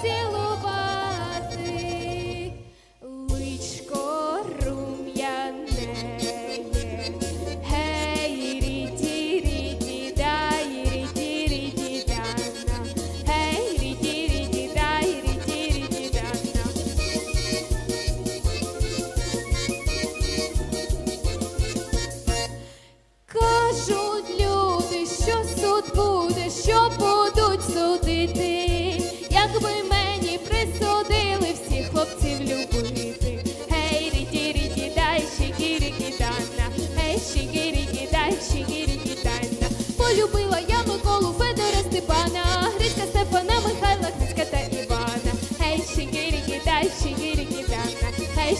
seu Майдана, ей, щегирі, гідай, щегирі, гідайна. Полюбила я Миколу Федора Степана, Грицька Степана, Михайла Грицька та Івана. Ей, щегирі, гідай, щегирі, гідайна. Ей,